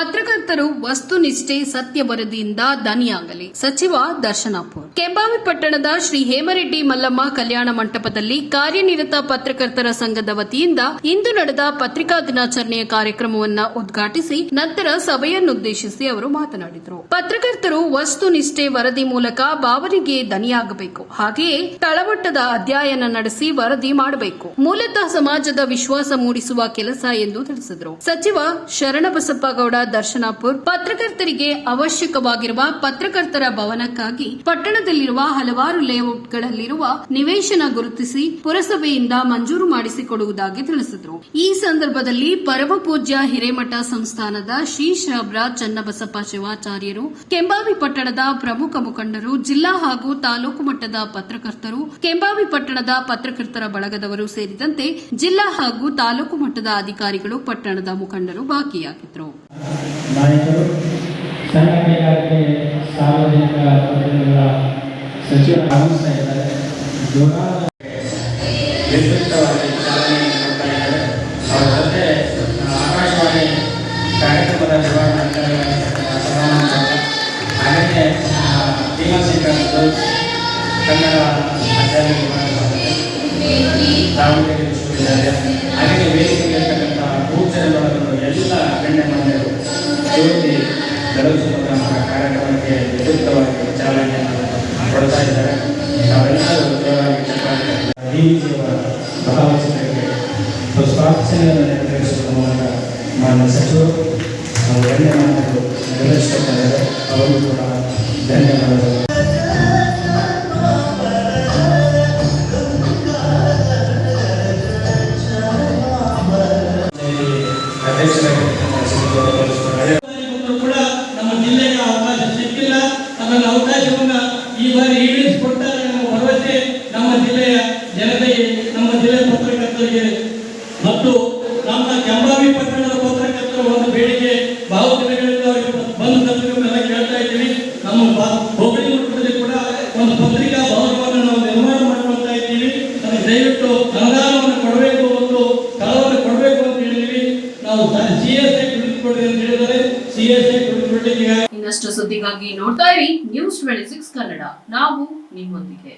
ಪತ್ರಕರ್ತರು ವಸ್ತುನಿಷ್ಠೆ ಸತ್ಯ ವರದಿಯಿಂದ ದನಿಯಾಗಲಿ. ಸಚಿವ ದರ್ಶನಾಪುರ್. ಕೆಂಬಾವಿ ಪಟ್ಟಣದ ಶ್ರೀ ಹೇಮರೆಡ್ಡಿ ಮಲ್ಲಮ್ಮ ಕಲ್ಯಾಣ ಮಂಟಪದಲ್ಲಿ ಕಾರ್ಯನಿರತ ಪತ್ರಕರ್ತರ ಸಂಘದ ವತಿಯಿಂದ ಇಂದು ನಡೆದ ಪತ್ರಿಕಾ ದಿನಾಚರಣೆಯ ಕಾರ್ಯಕ್ರಮವನ್ನು ಉದ್ಘಾಟಿಸಿ ನಂತರ ಸಭೆಯನ್ನುದ್ದೇಶಿಸಿ ಅವರು ಮಾತನಾಡಿದರು. ಪತ್ರಕರ್ತರು ವಸ್ತುನಿಷ್ಠೆ ವರದಿ ಮೂಲಕ ಬಾವರಿಗೆ ದನಿಯಾಗಬೇಕು. ಹಾಗೆಯೇ ತಳಮಟ್ಟದ ಅಧ್ಯಯನ ನಡೆಸಿ ವರದಿ ಮಾಡಬೇಕು. ಮೂಲತಃ ಸಮಾಜದ ವಿಶ್ವಾಸ ಮೂಡಿಸುವ ಕೆಲಸ ಎಂದು ತಿಳಿಸಿದರು. ಸಚಿವ ಶರಣಬಸಪ್ಪ ಗೌಡ ದರ್ಶನಾಪುರ್ ಪತ್ರಕರ್ತರಿಗೆ ಅವಶ್ಯಕವಾಗಿರುವ ಪತ್ರಕರ್ತರ ಭವನಕ್ಕಾಗಿ ಪಟ್ಟಣದಲ್ಲಿರುವ ಹಲವಾರು ಲೇಔಟ್ಗಳಲ್ಲಿರುವ ನಿವೇಶನ ಗುರುತಿಸಿ ಪುರಸಭೆಯಿಂದ ಮಂಜೂರು ಮಾಡಿಸಿಕೊಡುವುದಾಗಿ ತಿಳಿಸಿದರು. ಈ ಸಂದರ್ಭದಲ್ಲಿ ಪರಮಪೂಜ್ಯ ಹಿರೇಮಠ ಸಂಸ್ಥಾನದ ಶ್ರೀ ಶ್ರಬ್ರ ಚನ್ನಬಸಪ್ಪ ಶಿವಾಚಾರ್ಯರು, ಕೆಂಬಾವಿ ಪಟ್ಟಣದ ಪ್ರಮುಖ ಮುಖಂಡರು, ಜಿಲ್ಲಾ ಹಾಗೂ ತಾಲೂಕು ಮಟ್ಟದ ಪತ್ರಕರ್ತರು, ಕೆಂಬಾವಿ ಪಟ್ಟಣದ ಪತ್ರಕರ್ತರ ಬಳಗದವರು ಸೇರಿದಂತೆ ಜಿಲ್ಲಾ ಹಾಗೂ ತಾಲೂಕು ಮಟ್ಟದ ಅಧಿಕಾರಿಗಳು ಪಟ್ಟಣದ ಮುಖಂಡರು ಭಾಗಿಯಾಗಿದ್ದರು. ನಾಯಕರು ಸಣ್ಣ ಕೈಗಾರಿಕೆ ಸಾರ್ವಜನಿಕ ಪ್ರತಿನಿಧಿಗಳ ಸಚಿವರು ಆಗಮಿಸ್ತಾ ಇದ್ದಾರೆ ಜೋರಾದ ವಿಸ್ತೃತವಾಗಿ ಚಾಲನೆ ಇದ್ದಾರೆ. ಅವರ ಜೊತೆ ಆಕಾಶವಾಣಿ ಕಾರ್ಯಕ್ರಮದ ನಿರ್ವಹಣೆ ಹಾಗೆಯೇ ಭೀಮಶಂಕರ್ ಕನ್ನಡ ಅಧ್ಯಯನ ಡಿವಿಜಿಯವರ ಭಾವಚಿತ್ರಕ್ಕೆ ಪುಷ್ಪಾರ್ಚನೆಯನ್ನು ನೆರವೇರಿಸುವ ಮೂಲಕ ಮಾನ್ಯ ಸಚಿವರು ಹಾಗೂ ಗಣ್ಯ ನೆರವೇರಿಸುತ್ತಾ ಅವರು ಕೂಡ ಧನ್ಯವಾದಗಳು. ಕೂಡ ನಮ್ಮ ಅವಕಾಶವನ್ನ ಈ ಬಾರಿ ಈಡೇರಿಸಿಕೊಡ್ತಾರೆ ನಮ್ಮ ಭರವಸೆ ನಮ್ಮ ಜಿಲ್ಲೆಯ ಜನತೆಗೆ ನಮ್ಮ ಜಿಲ್ಲೆಯ ಪತ್ರಕರ್ತರಿಗೆ ಮತ್ತು ನಮ್ಮ ಕೆಂಬಾವಿ ಪಟ್ಟಣದ ಪತ್ರಕರ್ತರ ಒಂದು ಬೇಡಿಕೆ ಬಹು ದಿನಗಳಿಂದ ಅವರಿಗೆ ಬಂದು ತಲುಪಿಲ್ಲ ಕೇಳ್ತಾ ಇದ್ದೀವಿ ನಮ್ಮ ಹೋಬಳಿ ಮಟ್ಟದಲ್ಲಿ ಕೂಡ ಒಂದು ಪತ್ರಿಕಾ ಭವನವನ್ನು ನಾವು ನಿರ್ಮಾಣ ಮಾಡ್ಕೊಳ್ತಾ ಇದ್ದೀವಿ. ಅದಕ್ಕೆ ದಯವಿಟ್ಟು ಅನುದಾನವನ್ನು ಕೊಡಬೇಕು ಒಂದು ಸ್ಥಳವನ್ನು ಕೊಡಬೇಕು ಅಂತ ಹೇಳಿದ್ವಿ ನಾವು ಸಿ ಎಸ್ ಐ ಕುಳಿತುಕೊಳ್ಳಿ ಅಂತ ಹೇಳಿದರೆ ಸಿ ಎಸ್ ಐ ಕುಳಿತುಕೊಳ್ಳಿ ಇನ್ನಷ್ಟು ಸುದ್ದಿಗಾಗಿ ನೋಡ್ತಾ ಇರಿ ನ್ಯೂಸ್ ಟ್ವೆಂಟಿ ಸಿಕ್ಸ್ ಕನ್ನಡ. ನಾವು ನಿಮ್ಮೊಂದಿಗೆ.